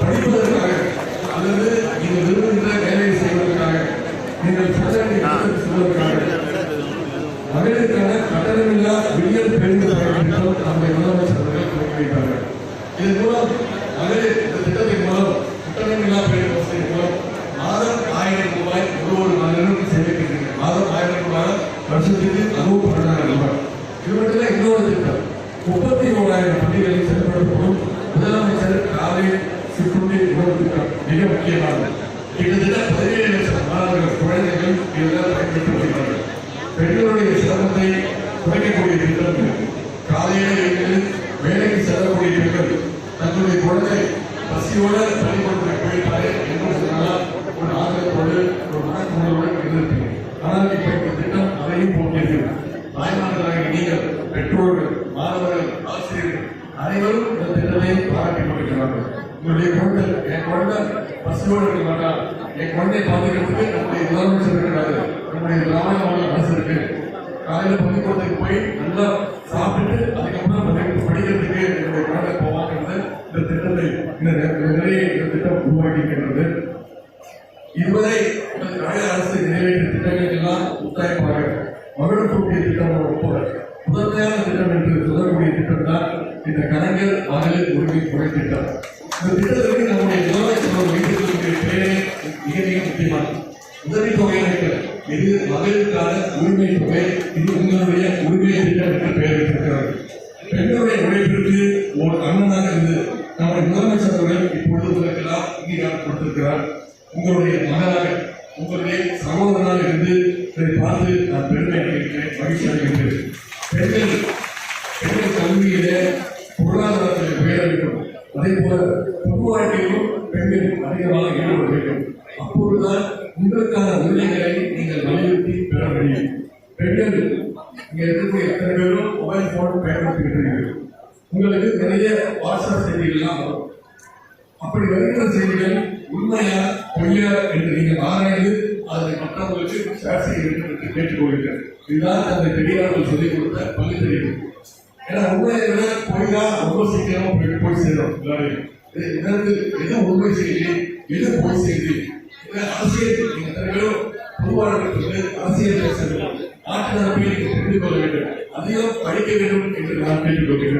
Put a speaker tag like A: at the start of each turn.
A: படிப்பதற்காக அல்லது நீங்கள் விரும்புகின்ற வேலையை செய்வதற்காக நீங்கள் செல்வதற்காக மகளிருக்கான கட்டணமில்லா விடியல் பேருந்து பயணம் நம்முடைய முதலமைச்சர் அவர்கள் துவக்கி வைத்தார்கள் இதன் மூலம் மகளிர் இந்த திட்டத்தின் மூலம் கட்டணமில்லா பேருந்து வசதி மூலம் மாதம் ஆயிரம் ரூபாய் ஒரு ஒரு மகளிரும் சேமிக்கின்றனர் மாதம் ஆயிரம் ரூபாய் வருஷத்துக்கு அதுவும் பன்னெண்டாயிரம் ரூபாய் இது மட்டும் இன்னொரு திட்டம் முப்பத்தி ஓராயிரம் பள்ளிகளில் செயல்படுத்தப்படும் முதலமைச்சர் சிற்றுண்டி உணவு மிக முக்கியமானது. கிட்டத்தட்ட பதினேழு லட்சம் மாணவர்கள் குழந்தைகள் இதெல்லாம் பயன்படுத்தி வருகிறார்கள் பெண்களுடைய சிரமத்தை குறைக்கக்கூடிய திட்டம் காலையில் காலையில வேலைக்கு செல்லக்கூடிய பெண்கள் தங்களுடைய குழந்தை பசியோட பள்ளிக்கூடத்தில் போயிட்டாலே என்று சொன்னால் ஒரு ஆதரவோடு ஒரு மனக்குமுறலுடன் இருந்திருப்பீங்க ஆனால் இப்போ இந்த திட்டம் அதையும் போட்டிருக்கிறது தாய்மார்களாகிய நீங்கள் பெற்றோர்கள் மாணவர்கள் ஆசிரியர்கள் அனைவரும் இந்த திட்டத்தை பாராட்டி கொண்டிருக்கிறார்கள் உங்களுடைய குழந்தை என் குழந்தை பசியோடு இருக்க மாட்டார் என் குழந்தையை பாதுகாக்கிறதுக்கு நம்முடைய முதலமைச்சர் இருக்கிறாரு. நம்முடைய திராவிட மாநில அரசு இருக்கு. காலையில பள்ளிக்கூடத்துக்கு போய் நல்லா சாப்பிட்டு அதுக்கப்புறம் படிக்கிறதுக்கு என்னுடைய குழந்தை போவாங்கிறது இந்த திட்டத்தை இந்த நிறைய இந்த நிலையை இந்த திட்டம் உருவாக்கியிருக்கின்றது. இதுவரை தமிழக அரசு நிறைவேற்றிய திட்டங்கள் எல்லாம் முத்தாய்ப்பாக மகளிர் கூட்டிய திட்டம் முதன்மையான திட்டம் என்று சொல்லக்கூடிய திட்டம் தான் இந்த கலைஞர் மகளிர் உரிமை குறை திட்டம். இந்த திட்டத்திற்கு நம்முடைய முதலமைச்சர் அவர்கள் வைத்திருக்கக்கூடிய பெயரே மிக மிக முக்கியமானது. உதவி தொகை அமைப்பு இது மகளிருக்கான உரிமை தொகை. இது உங்களுடைய உரிமை திட்டம் என்று பெயர் வைத்திருக்கிறது பெண்களுடைய உழைப்பிற்கு ஒரு அண்ணனாக இருந்து நம்முடைய முதலமைச்சர் அவர்கள் இப்பொழுது உங்களுக்கெல்லாம் அங்கீகாரம் கொடுத்திருக்கிறார். உங்களுடைய மகனாக உங்களுடைய சகோதரனாக இருந்து இதை பார்த்து நான் பெருமை அடைகின்றேன் மகிழ்ச்சி அடைகின்றேன். பெண்கள் கல்வியிலே பொருளாதாரத்தில் உயர வேண்டும் அதே போல பொது வாழ்க்கையிலும் பெண்கள் அதிகமாக ஈடுபட வேண்டும். அப்பொழுதுதான் உங்களுக்கான உரிமைகளை நீங்கள் வலியுறுத்தி பெற முடியும். பெண்கள் இங்கே இருக்கக்கூடிய எத்தனை பேரும் மொபைல் போன் பயன்படுத்திக்கிட்டு உங்களுக்கு நிறைய வாட்ஸ்அப் செய்திகள்லாம் வரும். அப்படி வருகிற செய்திகள் உண்மையா பொய்யா என்று நீங்கள் ஆராய்ந்து அதை மற்றவர்களுக்கு ஷேர் செய்ய வேண்டும் என்று கேட்டுக்கொள்கிறேன் இதுதான் தந்தை பெரியார்கள் சொல்லிக் கொடுத்த பள்ளி தெரியும் ஏன்னா உண்மையை விட ரொம்ப சீக்கிரமா போய் போய் சேரும். எல்லாரையும் இது இதற்கு உண்மை செய்தி? எது பொய் செய்தி? அரசியல் பொதுவாளர்களுக்கு அரசியல் பேச வேண்டும் நாட்டு நடப்பை நீங்கள் தெரிந்து கொள்ள வேண்டும். அதிகம் படிக்க வேண்டும் என்று நான் கேட்டுக்கொள்கிறேன்.